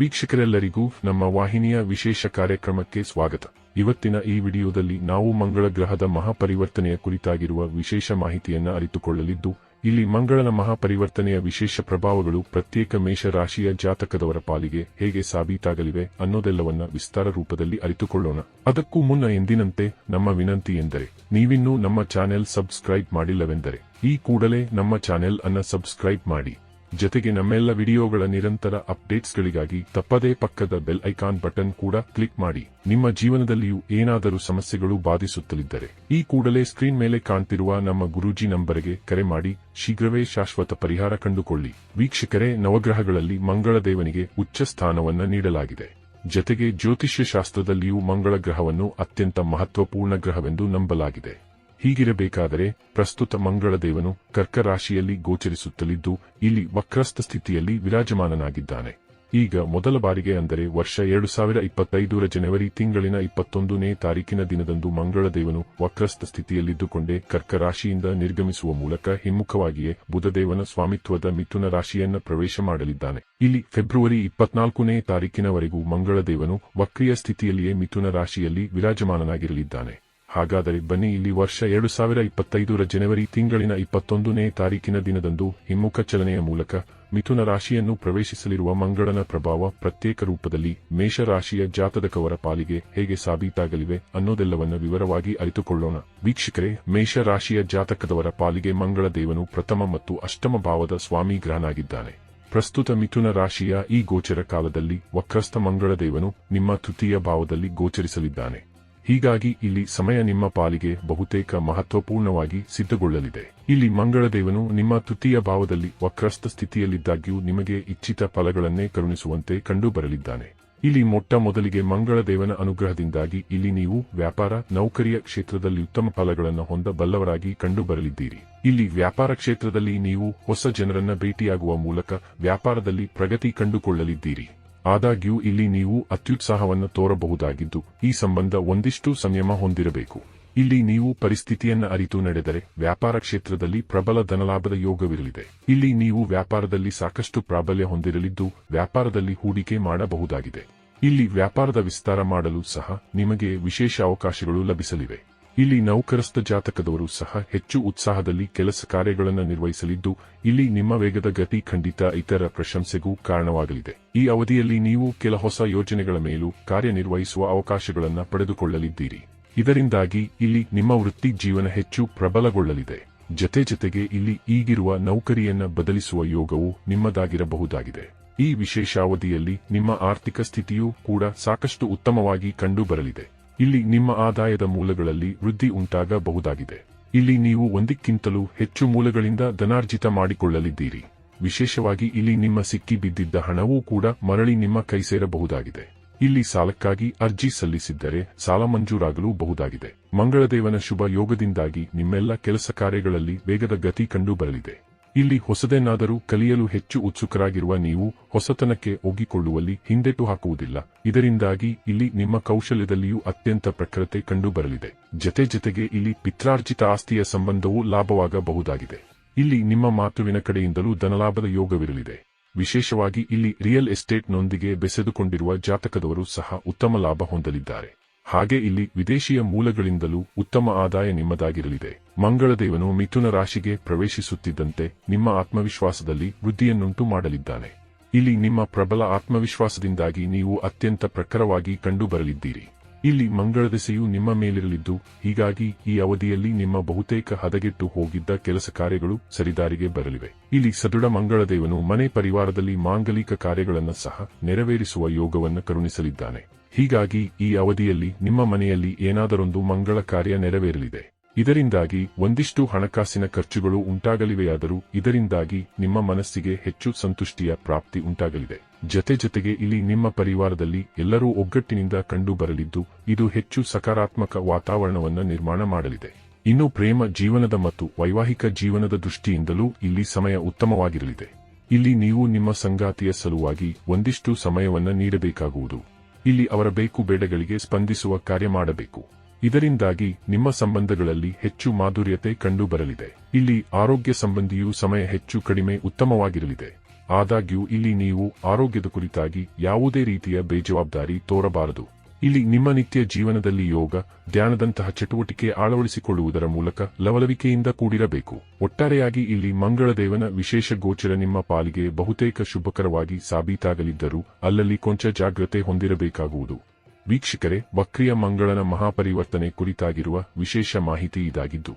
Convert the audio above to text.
ವೀಕ್ಷಕರೆಲ್ಲರಿಗೂ ನಮ್ಮ ವಾಹಿನಿಯ ವಿಶೇಷ ಕಾರ್ಯಕ್ರಮಕ್ಕೆ ಸ್ವಾಗತ. ಇವತ್ತಿನ ಈ ವಿಡಿಯೋದಲ್ಲಿ ನಾವು ಮಂಗಳ ಗ್ರಹದ ಮಹಾಪರಿವರ್ತನೆಯ ಕುರಿತಾಗಿರುವ ವಿಶೇಷ ಮಾಹಿತಿಯನ್ನು ಅರಿತುಕೊಳ್ಳಲಿದ್ದು, ಇಲ್ಲಿ ಮಂಗಳನ ಮಹಾಪರಿವರ್ತನೆಯ ವಿಶೇಷ ಪ್ರಭಾವಗಳು ಪ್ರತ್ಯೇಕ ಮೇಷ ರಾಶಿಯ ಜಾತಕದವರ ಪಾಲಿಗೆ ಹೇಗೆ ಸಾಬೀತಾಗಲಿವೆ ಅನ್ನೋದೆಲ್ಲವನ್ನ ವಿಸ್ತಾರ ರೂಪದಲ್ಲಿ ಅರಿತುಕೊಳ್ಳೋಣ. ಅದಕ್ಕೂ ಮುನ್ನ ಎಂದಿನಂತೆ ನಮ್ಮ ವಿನಂತಿ ಎಂದರೆ, ನೀವಿನ್ನೂ ನಮ್ಮ ಚಾನೆಲ್ ಸಬ್ಸ್ಕ್ರೈಬ್ ಮಾಡಿಲ್ಲವೆಂದರೆ, ಈ ಕೂಡಲೇ ನಮ್ಮ ಚಾನೆಲ್ ಅನ್ನ ಸಬ್ಸ್ಕ್ರೈಬ್ ಮಾಡಿ. ಜೊತೆಗೆ ನಮ್ಮೆಲ್ಲ ವಿಡಿಯೋಗಳ ನಿರಂತರ ಅಪ್ಡೇಟ್ಸ್ಗಳಿಗಾಗಿ ತಪ್ಪದೇ ಪಕ್ಕದ ಬೆಲ್ ಐಕಾನ್ ಬಟನ್ ಕೂಡ ಕ್ಲಿಕ್ ಮಾಡಿ. ನಿಮ್ಮ ಜೀವನದಲ್ಲಿಯೂ ಏನಾದರೂ ಸಮಸ್ಯೆಗಳು ಬಾಧಿಸುತ್ತಲಿದ್ದರೆ ಈ ಕೂಡಲೇ ಸ್ಕ್ರೀನ್ ಮೇಲೆ ಕಾಣ್ತಿರುವ ನಮ್ಮ ಗುರೂಜಿ ನಂಬರ್ಗೆ ಕರೆ ಮಾಡಿ. ಶೀಘ್ರವೇ ಶಾಶ್ವತ ಪರಿಹಾರ ಕಂಡುಕೊಳ್ಳಿ. ವೀಕ್ಷಕರೇ, ನವಗ್ರಹಗಳಲ್ಲಿ ಮಂಗಳ ದೇವನಿಗೆ ಉಚ್ಚ ಸ್ಥಾನವನ್ನ ನೀಡಲಾಗಿದೆ. ಜೊತೆಗೆ ಜ್ಯೋತಿಷ್ಯ ಶಾಸ್ತ್ರದಲ್ಲಿಯೂ ಮಂಗಳ ಗ್ರಹವನ್ನು ಅತ್ಯಂತ ಮಹತ್ವಪೂರ್ಣ ಗ್ರಹವೆಂದು ನಂಬಲಾಗಿದೆ. ಹೀಗಿರಬೇಕಾದರೆ ಪ್ರಸ್ತುತ ಮಂಗಳ ದೇವನು ಕರ್ಕ ರಾಶಿಯಲ್ಲಿ ಗೋಚರಿಸುತ್ತಲಿದ್ದು ಇಲ್ಲಿ ವಕ್ರಸ್ಥ ಸ್ಥಿತಿಯಲ್ಲಿ ವಿರಾಜಮಾನನಾಗಿದ್ದಾನೆ. ಈಗ ಮೊದಲ ಬಾರಿಗೆ ಅಂದರೆ ವರ್ಷ ಎರಡು ಸಾವಿರ ಇಪ್ಪತ್ತೈದರ ಜನವರಿ ತಿಂಗಳಿನ ಇಪ್ಪತ್ತೊಂದನೇ ತಾರೀಕಿನ ದಿನದಂದು ಮಂಗಳ ದೇವನು ವಕ್ರಸ್ಥ ಸ್ಥಿತಿಯಲ್ಲಿದ್ದುಕೊಂಡೇ ಕರ್ಕ ರಾಶಿಯಿಂದ ನಿರ್ಗಮಿಸುವ ಮೂಲಕ ಹಿಮ್ಮುಖವಾಗಿಯೇ ಬುಧದೇವನ ಸ್ವಾಮಿತ್ವದ ಮಿಥುನ ರಾಶಿಯನ್ನ ಪ್ರವೇಶ ಮಾಡಲಿದ್ದಾನೆ. ಇಲ್ಲಿ ಫೆಬ್ರವರಿ ಇಪ್ಪತ್ನಾಲ್ಕನೇ ತಾರೀಕಿನವರೆಗೂ ಮಂಗಳ ದೇವನು ವಕ್ರಿಯ ಸ್ಥಿತಿಯಲ್ಲಿಯೇ ಮಿಥುನ ರಾಶಿಯಲ್ಲಿ ವಿರಾಜಮಾನನಾಗಿರಲಿದ್ದಾನೆ. ಹಾಗಾದರೆ ಬನ್ನಿ ಇಲ್ಲಿ ವರ್ಷ ಎರಡು ಸಾವಿರ ಇಪ್ಪತ್ತೈದರ ಜನವರಿ ತಿಂಗಳಿನ ಇಪ್ಪತ್ತೊಂದನೇ ತಾರೀಕಿನ ದಿನದಂದು ಹಿಮ್ಮುಖ ಚಲನೆಯ ಮೂಲಕ ಮಿಥುನ ರಾಶಿಯನ್ನು ಪ್ರವೇಶಿಸಲಿರುವ ಮಂಗಳನ ಪ್ರಭಾವ ಪ್ರತ್ಯೇಕ ರೂಪದಲ್ಲಿ ಮೇಷರಾಶಿಯ ಜಾತಕವರ ಪಾಲಿಗೆ ಹೇಗೆ ಸಾಬೀತಾಗಲಿವೆ ಅನ್ನೋದೆಲ್ಲವನ್ನ ವಿವರವಾಗಿ ಅರಿತುಕೊಳ್ಳೋಣ. ವೀಕ್ಷಕರೇ, ಮೇಷರಾಶಿಯ ಜಾತಕದವರ ಪಾಲಿಗೆ ಮಂಗಳ ದೇವನು ಪ್ರಥಮ ಮತ್ತು ಅಷ್ಟಮ ಭಾವದ ಸ್ವಾಮಿ ಗ್ರಹನಾಗಿದ್ದಾನೆ. ಪ್ರಸ್ತುತ ಮಿಥುನ ರಾಶಿಯ ಈ ಗೋಚರ ಕಾಲದಲ್ಲಿ ವಕ್ರಸ್ಥ ಮಂಗಳ ದೇವನು ನಿಮ್ಮ ತೃತೀಯ ಭಾವದಲ್ಲಿ ಗೋಚರಿಸಲಿದ್ದಾನೆ. ಹೀಗಾಗಿ ಇಲ್ಲಿ ಸಮಯ ನಿಮ್ಮ ಪಾಲಿಗೆ ಬಹುತೇಕ ಮಹತ್ವಪೂರ್ಣವಾಗಿ ಸಿದ್ಧಗೊಳ್ಳಲಿದೆ. ಇಲ್ಲಿ ಮಂಗಳದೇವನು ನಿಮ್ಮ ತೃತೀಯ ಭಾವದಲ್ಲಿ ವಕ್ರಸ್ಥ ಸ್ಥಿತಿಯಲ್ಲಿದ್ದಾಗ್ಯೂ ನಿಮಗೆ ಇಚ್ಛಿತ ಫಲಗಳನ್ನೇ ಕರುಣಿಸುವಂತೆ ಕಂಡುಬರಲಿದ್ದಾನೆ. ಇಲ್ಲಿ ಮೊಟ್ಟ ಮೊದಲಿಗೆ ಮಂಗಳ ದೇವನ ಅನುಗ್ರಹದಿಂದಾಗಿ ಇಲ್ಲಿ ನೀವು ವ್ಯಾಪಾರ, ನೌಕರಿಯ ಕ್ಷೇತ್ರದಲ್ಲಿ ಉತ್ತಮ ಫಲಗಳನ್ನು ಹೊಂದಬಲ್ಲವರಾಗಿ ಕಂಡುಬರಲಿದ್ದೀರಿ. ಇಲ್ಲಿ ವ್ಯಾಪಾರ ಕ್ಷೇತ್ರದಲ್ಲಿ ನೀವು ಹೊಸ ಜನರನ್ನ ಭೇಟಿಯಾಗುವ ಮೂಲಕ ವ್ಯಾಪಾರದಲ್ಲಿ ಪ್ರಗತಿ ಕಂಡುಕೊಳ್ಳಲಿದ್ದೀರಿ. ಆದಾಗ್ಯೂ ಇಲ್ಲಿ ನೀವು ಅತ್ಯುತ್ಸಾಹವನ್ನು ತೋರಬಹುದಾಗಿದ್ದು, ಈ ಸಂಬಂಧ ಒಂದಿಷ್ಟು ಸಂಯಮ ಹೊಂದಿರಬೇಕು. ಇಲ್ಲಿ ನೀವು ಪರಿಸ್ಥಿತಿಯನ್ನ ಅರಿತು ನಡೆದರೆ ವ್ಯಾಪಾರ ಕ್ಷೇತ್ರದಲ್ಲಿ ಪ್ರಬಲ ಧನಲಾಭದ ಯೋಗವಿರಲಿದೆ. ಇಲ್ಲಿ ನೀವು ವ್ಯಾಪಾರದಲ್ಲಿ ಸಾಕಷ್ಟು ಪ್ರಾಬಲ್ಯ ಹೊಂದಿರಲಿದ್ದು, ವ್ಯಾಪಾರದಲ್ಲಿ ಹೂಡಿಕೆ ಮಾಡಬಹುದಾಗಿದೆ. ಇಲ್ಲಿ ವ್ಯಾಪಾರದ ವಿಸ್ತಾರ ಮಾಡಲು ಸಹ ನಿಮಗೆ ವಿಶೇಷ ಅವಕಾಶಗಳು ಲಭಿಸಲಿವೆ. ಇಲ್ಲಿ ನೌಕರಸ್ಥ ಜಾತಕದವರು ಸಹ ಹೆಚ್ಚು ಉತ್ಸಾಹದಲ್ಲಿ ಕೆಲಸ ಕಾರ್ಯಗಳನ್ನು ನಿರ್ವಹಿಸಲಿದ್ದು, ಇಲ್ಲಿ ನಿಮ್ಮ ವೇಗದ ಗತಿ ಖಂಡಿತ ಇತರ ಪ್ರಶಂಸೆಗೂ ಕಾರಣವಾಗಲಿದೆ. ಈ ಅವಧಿಯಲ್ಲಿ ನೀವು ಕೆಲ ಹೊಸ ಯೋಜನೆಗಳ ಮೇಲೂ ಕಾರ್ಯನಿರ್ವಹಿಸುವ ಅವಕಾಶಗಳನ್ನು ಪಡೆದುಕೊಳ್ಳಲಿದ್ದೀರಿ. ಇದರಿಂದಾಗಿ ಇಲ್ಲಿ ನಿಮ್ಮ ವೃತ್ತಿ ಜೀವನ ಹೆಚ್ಚು ಪ್ರಬಲಗೊಳ್ಳಲಿದೆ. ಜತೆ ಜತೆಗೆ ಇಲ್ಲಿ ಈಗಿರುವ ನೌಕರಿಯನ್ನ ಬದಲಿಸುವ ಯೋಗವು ನಿಮ್ಮದಾಗಿರಬಹುದಾಗಿದೆ. ಈ ವಿಶೇಷ ಅವಧಿಯಲ್ಲಿ ನಿಮ್ಮ ಆರ್ಥಿಕ ಸ್ಥಿತಿಯೂ ಕೂಡ ಸಾಕಷ್ಟು ಉತ್ತಮವಾಗಿ ಕಂಡುಬರಲಿದೆ. ಇಲ್ಲಿ ನಿಮ್ಮ ಆದಾಯದ ಮೂಲಗಳಲ್ಲಿ ವೃದ್ಧಿ ಉಂಟಾಗಬಹುದಾಗಿದೆ. ಇಲ್ಲಿ ನೀವು ಒಂದಕ್ಕಿಂತಲೂ ಹೆಚ್ಚು ಮೂಲಗಳಿಂದ ಧನಾರ್ಜಿತ ಮಾಡಿಕೊಳ್ಳಲಿದ್ದೀರಿ. ವಿಶೇಷವಾಗಿ ಇಲ್ಲಿ ನಿಮ್ಮ ಸಿಕ್ಕಿ ಬಿದ್ದಿದ್ದ ಹಣವೂ ಕೂಡ ಮರಳಿ ನಿಮ್ಮ ಕೈ ಸೇರಬಹುದಾಗಿದೆ. ಇಲ್ಲಿ ಸಾಲಕ್ಕಾಗಿ ಅರ್ಜಿ ಸಲ್ಲಿಸಿದ್ದರೆ ಸಾಲ ಮಂಜೂರಾಗಲು ಬಹುದಾಗಿದೆ ಮಂಗಳದೇವನ ಶುಭ ಯೋಗದಿಂದಾಗಿ ನಿಮ್ಮೆಲ್ಲ ಕೆಲಸ ಕಾರ್ಯಗಳಲ್ಲಿ ವೇಗದ ಗತಿ ಕಂಡುಬರಲಿದೆ. ಇಲ್ಲಿ ಹೊಸದೇನಾದರೂ ಕಲಿಯಲು ಹೆಚ್ಚು ಉತ್ಸುಕರಾಗಿರುವ ನೀವು ಹೊಸತನಕ್ಕೆ ಒಗ್ಗಿಕೊಳ್ಳುವಲ್ಲಿ ಹಿಂದೆಟು ಹಾಕುವುದಿಲ್ಲ. ಇದರಿಂದಾಗಿ ಇಲ್ಲಿ ನಿಮ್ಮ ಕೌಶಲ್ಯದಲ್ಲಿಯೂ ಅತ್ಯಂತ ಪ್ರಖರತೆ ಕಂಡುಬರಲಿದೆ. ಜತೆ ಜತೆಗೆ ಇಲ್ಲಿ ಪಿತ್ರಾರ್ಜಿತ ಆಸ್ತಿಯ ಸಂಬಂಧವೂ ಲಾಭವಾಗಬಹುದಾಗಿದೆ. ಇಲ್ಲಿ ನಿಮ್ಮ ಮಾತುವಿನ ಕಡೆಯಿಂದಲೂ ಧನಲಾಭದ ಯೋಗವಿರಲಿದೆ. ವಿಶೇಷವಾಗಿ ಇಲ್ಲಿ ರಿಯಲ್ ಎಸ್ಟೇಟ್ನೊಂದಿಗೆ ಬೆಸೆದುಕೊಂಡಿರುವ ಜಾತಕದವರು ಸಹ ಉತ್ತಮ ಲಾಭ ಹೊಂದಲಿದ್ದಾರೆ. ಹಾಗೆ ಇಲ್ಲಿ ವಿದೇಶಿಯ ಮೂಲಗಳಿಂದಲೂ ಉತ್ತಮ ಆದಾಯ ನಿಮ್ಮದಾಗಿರಲಿದೆ. ಮಂಗಳದೇವನು ಮಿಥುನ ರಾಶಿಗೆ ಪ್ರವೇಶಿಸುತ್ತಿದ್ದಂತೆ ನಿಮ್ಮ ಆತ್ಮವಿಶ್ವಾಸದಲ್ಲಿ ವೃದ್ಧಿಯನ್ನುಂಟು ಮಾಡಲಿದ್ದಾನೆ. ಇಲ್ಲಿ ನಿಮ್ಮ ಪ್ರಬಲ ಆತ್ಮವಿಶ್ವಾಸದಿಂದಾಗಿ ನೀವು ಅತ್ಯಂತ ಪ್ರಖರವಾಗಿ ಕಂಡುಬರಲಿದ್ದೀರಿ. ಇಲ್ಲಿ ಮಂಗಳ ದೆಸೆಯು ನಿಮ್ಮ ಮೇಲಿರಲಿದ್ದು, ಹೀಗಾಗಿ ಈ ಅವಧಿಯಲ್ಲಿ ನಿಮ್ಮ ಬಹುತೇಕ ಹದಗೆಟ್ಟು ಹೋಗಿದ್ದ ಕೆಲಸ ಕಾರ್ಯಗಳು ಸರಿದಾರಿಗೆ ಬರಲಿವೆ. ಇಲ್ಲಿ ಸದೃಢ ಮಂಗಳದೇವನು ಮನೆ ಪರಿವಾರದಲ್ಲಿ ಮಾಂಗಲಿಕ ಕಾರ್ಯಗಳನ್ನು ಸಹ ನೆರವೇರಿಸುವ ಯೋಗವನ್ನು ಕರುಣಿಸಲಿದ್ದಾನೆ. ಹೀಗಾಗಿ ಈ ಅವಧಿಯಲ್ಲಿ ನಿಮ್ಮ ಮನೆಯಲ್ಲಿ ಏನಾದರೊಂದು ಮಂಗಳ ಕಾರ್ಯ ನೆರವೇರಲಿದೆ. ಇದರಿಂದಾಗಿ ಒಂದಿಷ್ಟು ಹಣಕಾಸಿನ ಖರ್ಚುಗಳು ಉಂಟಾಗಲಿವೆಯಾದರೂ ಇದರಿಂದಾಗಿ ನಿಮ್ಮ ಮನಸ್ಸಿಗೆ ಹೆಚ್ಚು ಸಂತುಷ್ಟಿಯ ಪ್ರಾಪ್ತಿ ಉಂಟಾಗಲಿದೆ. ಜತೆ ಜತೆಗೆ ಇಲ್ಲಿ ನಿಮ್ಮ ಪರಿವಾರದಲ್ಲಿ ಎಲ್ಲರೂ ಒಗ್ಗಟ್ಟಿನಿಂದ ಕಂಡು ಬರಲಿದ್ದು ಇದು ಹೆಚ್ಚು ಸಕಾರಾತ್ಮಕ ವಾತಾವರಣವನ್ನು ನಿರ್ಮಾಣ ಮಾಡಲಿದೆ. ಇನ್ನು ಪ್ರೇಮ ಜೀವನದ ಮತ್ತು ವೈವಾಹಿಕ ಜೀವನದ ದೃಷ್ಟಿಯಿಂದಲೂ ಇಲ್ಲಿ ಸಮಯ ಉತ್ತಮವಾಗಿರಲಿದೆ. ಇಲ್ಲಿ ನೀವು ನಿಮ್ಮ ಸಂಗಾತಿಯ ಸಲುವಾಗಿ ಒಂದಿಷ್ಟು ಸಮಯವನ್ನು ನೀಡಬೇಕಾಗುವುದು. ಇಲ್ಲಿ ಅವರ ಬೇಕು ಬೇಡಗಳಿಗೆ ಸ್ಪಂದಿಸುವ ಕಾರ್ಯ ಮಾಡಬೇಕು. ಇದರಿಂದಾಗಿ ನಿಮ್ಮ ಸಂಬಂಧಗಳಲ್ಲಿ ಹೆಚ್ಚು ಮಾಧುರ್ಯತೆ ಕಂಡುಬರಲಿದೆ. ಇಲ್ಲಿ ಆರೋಗ್ಯ ಸಂಬಂಧಿಯು ಸಮಯ ಹೆಚ್ಚು ಕಡಿಮೆ ಉತ್ತಮವಾಗಿರಲಿದೆ. ಆದಾಗ್ಯೂ ಇಲ್ಲಿ ನೀವು ಆರೋಗ್ಯದ ಕುರಿತಾಗಿ ಯಾವುದೇ ರೀತಿಯ ಬೇಜವಾಬ್ದಾರಿ ತೋರಬಾರದು. ಇಲ್ಲಿ ನಿಮ್ಮ ನಿತ್ಯ ಜೀವನದಲ್ಲಿ ಯೋಗ, ಧ್ಯಾನದಂತಹ ಚಟುವಟಿಕೆ ಅಳವಡಿಸಿಕೊಳ್ಳುವುದರ ಮೂಲಕ ಲವಲವಿಕೆಯಿಂದ ಕೂಡಿರಬೇಕು. ಒಟ್ಟಾರೆಯಾಗಿ ಇಲ್ಲಿ ಮಂಗಳದೇವನ ವಿಶೇಷ ಗೋಚರ ನಿಮ್ಮ ಪಾಲಿಗೆ ಬಹುತೇಕ ಶುಭಕರವಾಗಿ ಸಾಬೀತಾಗಲಿದ್ದರೂ ಅಲ್ಲಲ್ಲಿ ಕೊಂಚ ಜಾಗ್ರತೆ ಹೊಂದಿರಬೇಕಾಗುವುದು. ವೀಕ್ಷಕರೇ, ವಕ್ರಿಯ ಮಂಗಳನ ಮಹಾಪರಿವರ್ತನೆ ಕುರಿತಾಗಿರುವ ವಿಶೇಷ ಮಾಹಿತಿ ಇದಾಗಿದ್ದು.